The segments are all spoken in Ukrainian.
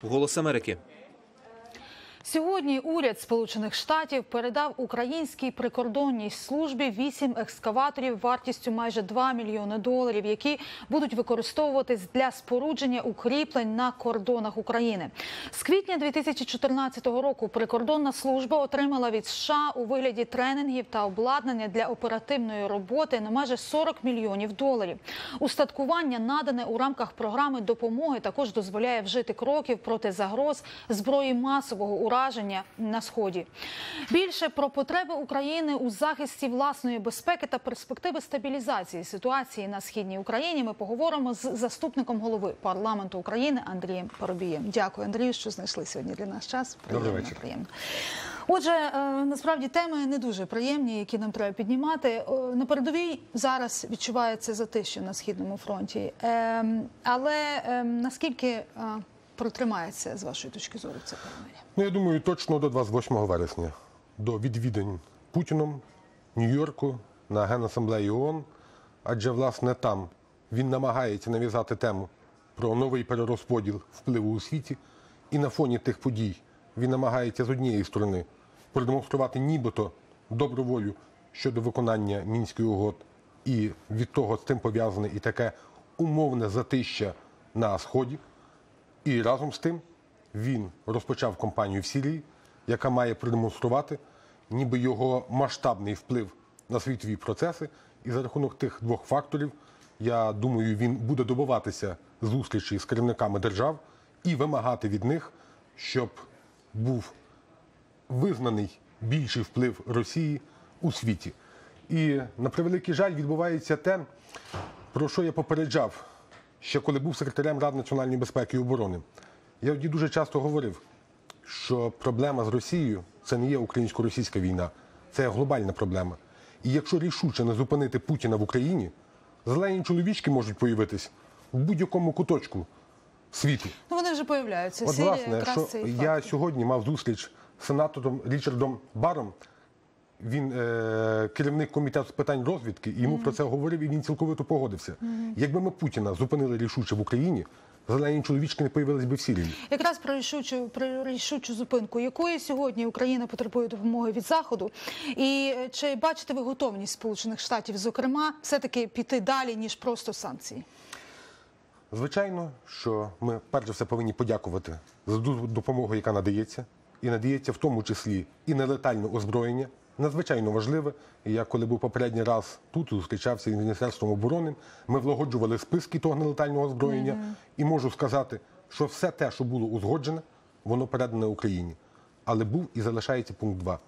Голос Америки. Сьогодні уряд Сполучених Штатів передав українській прикордонній службі вісім екскаваторів вартістю майже 2 мільйони доларів, які будуть використовуватись для спорудження укріплень на кордонах України. З квітня 2014 року прикордонна служба отримала від США у вигляді тренінгів та обладнання для оперативної роботи на майже 40 мільйонів доларів. Устаткування надане у рамках програми допомоги також дозволяє вжити кроків проти загроз зброї масового ураження на сході. Більше про потреби України у захисті власної безпеки та перспективи стабілізації ситуації на східній Україні. Ми поговоримо з заступником голови парламенту України Андрієм Парубієм. Дякую, Андрію, що знайшли сьогодні для нас час. Добрий Приємно, вечір. приємно. Отже, е, насправді теми не дуже приємні, які нам треба піднімати. Е, На передовій зараз відчувається затище на східному фронті. Ем, Але ем, наскільки е, протримається з вашої точки зору це перемир'я? Ну, я думаю, точно до 28 вересня, до відвідань Путіном Нью-Йорку на Генасамблеї ООН, адже, власне, там він намагається нав'язати тему про новий перерозподіл впливу у світі, і на фоні тих подій він намагається з однієї сторони продемонструвати нібито добру волю щодо виконання мінських угод, і від того з тим пов'язане і таке умовне затища на сході. І разом з тим він розпочав кампанію в Сирії, яка має продемонструвати, ніби його масштабний вплив на світові процеси. І за рахунок тих двох факторів, я думаю, він буде добиватися зустрічі з керівниками держав і вимагати від них, щоб був визнаний більший вплив Росії у світі. І на превеликий жаль відбувається те, про що я попереджав ще коли був секретарем Ради національної безпеки і оборони. Я тоді дуже часто говорив, що проблема з Росією це не є українсько-російська війна, це глобальна проблема. І якщо рішуче не зупинити Путіна в Україні, зелені чоловічки можуть появитись в будь-якому куточку світу. Ну вони вже появляються. От, власне, що я сьогодні мав зустріч з сенатором Річардом Баром. Він е, керівник комітету з питань розвідки, і йому про це говорив, і він цілковито погодився. Якби ми Путіна зупинили рішуче в Україні, зелені чоловічки не появились би в Сирії. Якраз про рішучу про рішучу зупинку, якої сьогодні Україна потребує допомоги від заходу, і е, чи бачите ви готовність Сполучених Штатів, зокрема, все таки піти далі ніж просто санкції? Звичайно, що ми перш за все повинні подякувати за допомогу, яка надається, і надається в тому числі і нелетальне озброєння. Надзвичайно важливе. І я коли був попередній раз тут, зустрічався із Міністерством оборони, ми влагоджували списки того нелетального озброєння. І можу сказати, що все те, що було узгоджене, воно передане Україні. Але був і залишається пункт 2.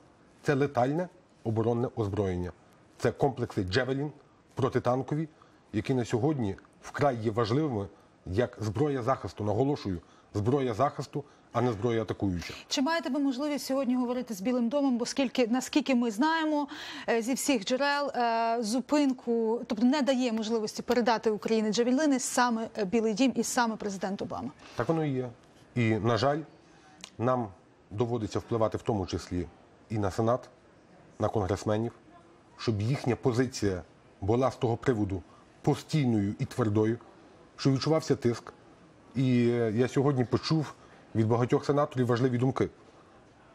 Це летальне оборонне озброєння. Це комплекси Джевелін протитанкові, які на сьогодні вкрай є важливими як зброя захисту. Наголошую, зброя захисту, а не зброя атакуюча. Чи маєте ви можливість сьогодні говорити з Білим домом? Бо скільки наскільки ми знаємо е, зі всіх джерел е, зупинку, тобто не дає можливості передати Україні джавелини саме е, Білий Дім і саме президент Обама. Так воно і є. І, на жаль, нам доводиться впливати в тому числі і на Сенат, на конгресменів, щоб їхня позиція була з того приводу постійною і твердою, що відчувався тиск. І е, я сьогодні почув від багатьох сенаторів важливі думки,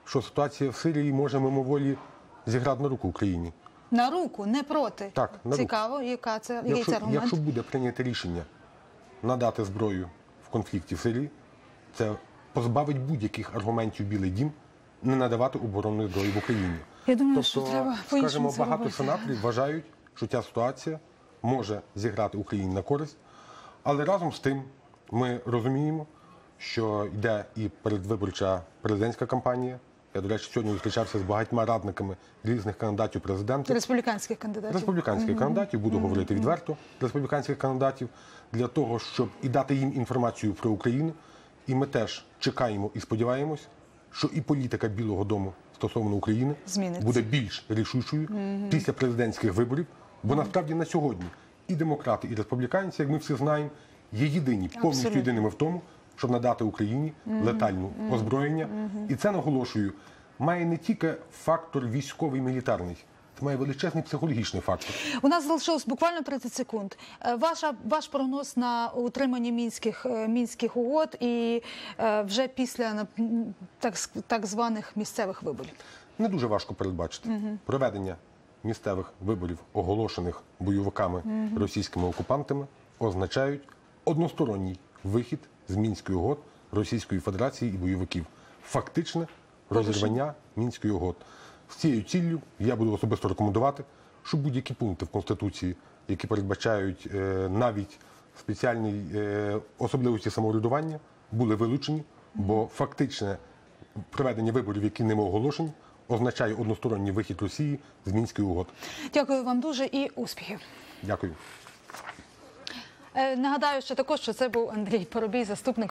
що ситуація в Сирії може мимоволі зіграти на руку Україні. На руку, не проти. Так, на руку. цікаво, яка це який Якщо, це аргумент? якщо буде прийнято рішення надати зброю в конфлікті в Сирії, це позбавить будь-яких аргументів Білий Дім не надавати оборонної зброї в Україні. Я думаю, тобто, що треба скажімо, багато робити. сенаторів вважають, що ця ситуація може зіграти Україні на користь, але разом з тим ми розуміємо, що йде і передвиборча президентська кампанія. Я, до речі, сьогодні зустрічався з багатьма радниками різних кандидатів президенти. республіканських кандидатів. Республіканських кандидатів, буду говорити відверто, республіканських кандидатів, для того, щоб і дати їм інформацію про Україну. І ми теж чекаємо і сподіваємось, що і політика Білого Дому стосовно України Зміниться. буде більш рішучою після президентських виборів. Бо насправді на сьогодні і демократи, і республіканці, як ми всі знаємо, є єдині, повністю єдиними в тому, щоб надати Україні летальну озброєння. І це наголошую, має не тільки фактор військовий мілітарний, Це має величезний психологічний фактор. У нас залишилось буквально 30 секунд. Е, Ваша ваш прогноз на утримання мінських е, мінських угод і е, вже після так, так званих місцевих виборів. Не дуже важко передбачити. Проведення місцевих виборів, оголошених бойовиками російськими окупантами, означають односторонній вихід з мінської угод Російської Федерації і бойовиків. Фактичне розірвання мінської угод. З цією ціллю я буду особисто рекомендувати, щоб будь-які пункти в Конституції, які передбачають е, навіть спеціальні е, особливості самоврядування, були вилучені, бо фактичне проведення виборів, які ними оголошені, означає односторонній вихід Росії з мінської угод. Дякую вам дуже і успіхів. Дякую. Е, Нагадаю, що також що це був Андрій Поробій, заступник